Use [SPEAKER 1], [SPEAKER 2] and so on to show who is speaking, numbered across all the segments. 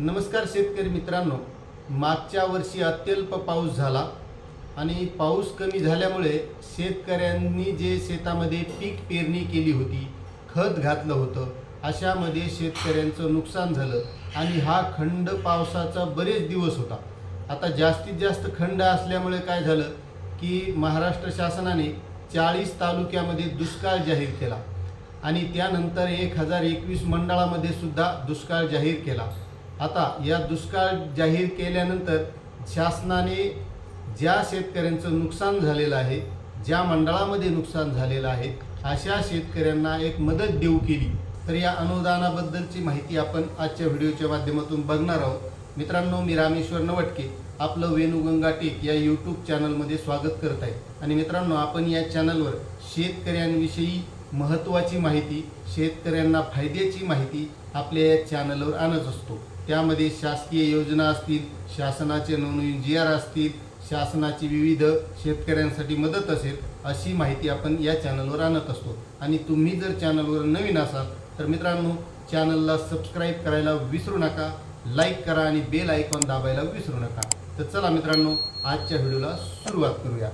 [SPEAKER 1] नमस्कार शेतकरी मित्रांनो. मागच्या वर्षी अत्यल्प पाऊस झाला आणि पाऊस कमी झाल्यामुळे शेतकऱ्यांनी जे शेतामध्ये पीक पेरणी केली होती खत घातलं होतं अशामध्ये शेतकऱ्यांचं नुकसान झालं आणि हा खंड पावसाचा बरेच दिवस होता. आता जास्तीत जास्त खंड असल्यामुळे काय झालं की महाराष्ट्र शासनाने चाळीस तालुक्यामध्ये दुष्काळ जाहीर केला आणि त्यानंतर एक हजार एकवीस मंडळामध्ये सुद्धा दुष्काळ जाहीर केला. आता या दुष्काळ जाहीर केल्यानंतर शासनाने ज्या शेतकऱ्यांचं नुकसान झालेलं आहे ज्या मंडळामध्ये नुकसान झालेलं आहे अशा शेतकऱ्यांना एक मदत देऊ केली. तर या अनुदानाबद्दलची माहिती आपण आजच्या व्हिडिओच्या माध्यमातून बघणार आहोत. मित्रांनो मी रामेश्वर नवटके आपलं वेणुगंगा टेक या यूट्यूब चॅनलमध्ये स्वागत करत आहे. आणि मित्रांनो आपण या चॅनलवर शेतकऱ्यांविषयी महत्त्वाची माहिती शेतकऱ्यांना फायद्याची माहिती आपल्या या चॅनलवर आणत असतो. त्यामध्ये शासकीय योजना असतील शासनाचे नवनवीन जी आर असतील शासनाची विविध शेतकऱ्यांसाठी मदत असेल अशी माहिती आपण या चॅनलवर आणत असतो. आणि तुम्ही जर चॅनलवर नवीन असाल तर मित्रांनो चॅनलला सबस्क्राईब करायला विसरू नका लाईक करा आणि बेल आयकॉन दाबायला विसरू नका. तर चला मित्रांनो आजच्या व्हिडिओला सुरुवात करूया.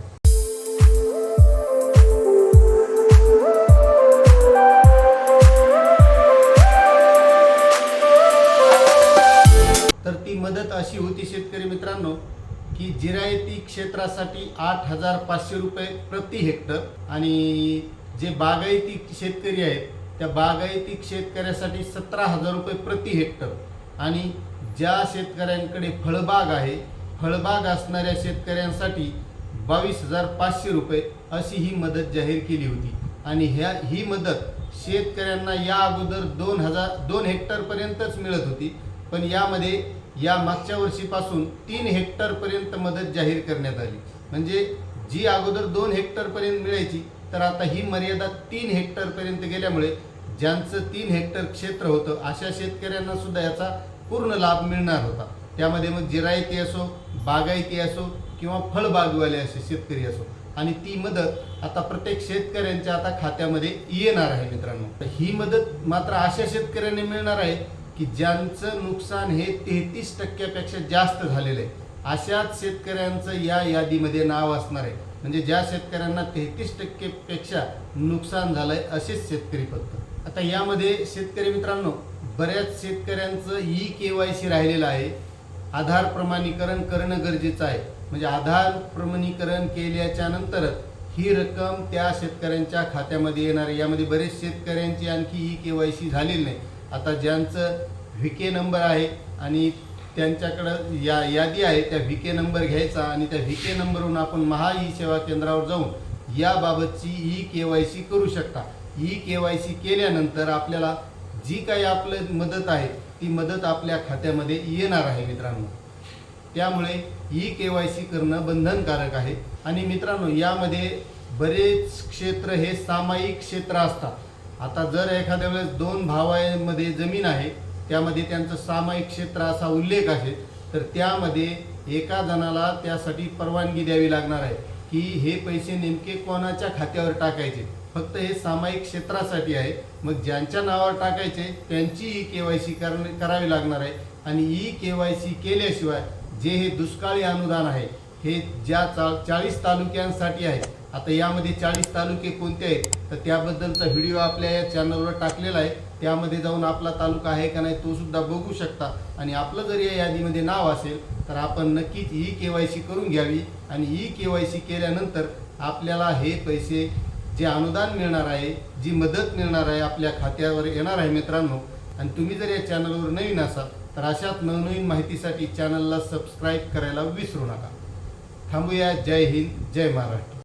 [SPEAKER 1] मदत अशी होती शेतकरी मित्रांनो की जिरायती क्षेत्रासाठी आठ हजार पाचशे रुपये प्रति हेक्टर आणि जे बागायती शेतकरी आहेत त्या बागायती शेतकऱ्यासाठी सतरा हजार रुपये प्रति हेक्टर. आणि ज्या शेतकऱ्यांकडे फळबाग आहे फळबाग असणाऱ्या शेतकऱ्यांसाठी बावीस हजार पाचशे रुपये अशी ही मदत जाहीर केली होती. आणि ह्या ही मदत शेतकऱ्यांना या अगोदर दोन हजार दोन हेक्टरपर्यंतच मिळत होती. पण यामध्ये या मागच्या वर्षीपासून तीन हेक्टरपर्यंत मदत जाहीर करण्यात आली. म्हणजे जी अगोदर दोन हेक्टरपर्यंत मिळायची तर आता ही मर्यादा तीन हेक्टरपर्यंत गेल्यामुळे ज्यांचं तीन हेक्टर क्षेत्र होतं अशा शेतकऱ्यांना सुद्धा याचा पूर्ण लाभ मिळणार होता. त्यामध्ये मग जिरायती असो बागायती असो किंवा फळबागवाले असे शेतकरी असो. आणि ती मदत आता प्रत्येक शेतकऱ्यांच्या आता खात्यामध्ये येणार आहे मित्रांनो. तर ही मदत मात्र अशा शेतकऱ्यांनी मिळणार आहे की ज्यांचं नुकसान हे तेहतीस टक्क्यापेक्षा जास्त झालेलं आहे. अशाच शेतकऱ्यांचं या यादीमध्ये नाव असणार आहे. म्हणजे ज्या शेतकऱ्यांना तेहतीस टक्केपेक्षा नुकसान झालं आहे असेच शेतकरी फक्त. आता यामध्ये शेतकरी मित्रांनो बऱ्याच शेतकऱ्यांचं ई के वाय सी राहिलेलं आहे. आधार प्रमाणीकरण करणं गरजेचं आहे. म्हणजे आधार प्रमाणीकरण केल्याच्या नंतरच ही रक्कम त्या शेतकऱ्यांच्या खात्यामध्ये येणार आहे. यामध्ये बरेच शेतकऱ्यांची आणखी ई के वाय सी झालेली नाही. आता ज्यांचं व्ही के नंबर आहे आणि त्यांच्याकडं या यादी आहे त्या व्ही के नंबर घ्यायचा आणि त्या व्ही के नंबरवरून आपण महा ई सेवा केंद्रावर जाऊन याबाबतची ई के वाय सी करू शकता. ई के वाय सी केल्यानंतर आपल्याला जी काही आपलं मदत आहे ती मदत आपल्या खात्यामध्ये येणार आहे मित्रांनो. त्यामुळे ई के वाय सी करणं बंधनकारक आहे. आणि मित्रांनो यामध्ये बरेच क्षेत्र हे सामायिक क्षेत्र असतात. आता जर एखाद्या वेळेस दोन भावामध्ये जमीन आहे त्यामध्ये त्यांचं सामायिक क्षेत्र असा उल्लेख आहे तर त्यामध्ये एका जणाला त्यासाठी परवानगी द्यावी लागणार आहे की हे पैसे नेमके कोणाच्या खात्यावर टाकायचे? फक्त हे सामायिक क्षेत्रासाठी आहे. मग ज्यांच्या नावावर टाकायचे त्यांची ई के वाय सी करावी लागणार आहे. आणि ई के वाय सी केल्याशिवाय जे हे दुष्काळी अनुदान आहे हे ज्या चा चाळीस तालुक्यांसाठी आहे आता यामध्ये चाळीस तालुके कोणते आहेत? तर त्याबद्दलचा व्हिडिओ आपल्या या चॅनलवर टाकलेला आहे. त्यामध्ये जाऊन आपला तालुका आहे का नाही तो सुद्धा बघू शकता. आणि आपलं जर या यादीमध्ये नाव असेल तर आपण नक्कीच ई के वाय सी करून घ्यावी. आणि ई के वाय सी केल्यानंतर आपल्याला हे पैसे जे अनुदान मिळणार आहे जी मदत मिळणार आहे आपल्या खात्यावर येणार आहे मित्रांनो. आणि तुम्ही जर या चॅनलवर नवीन असाल तर अशाच नवनवीन माहितीसाठी चॅनलला सबस्क्राईब करायला विसरू नका. थांबूया. जय हिंद. जय महाराष्ट्र.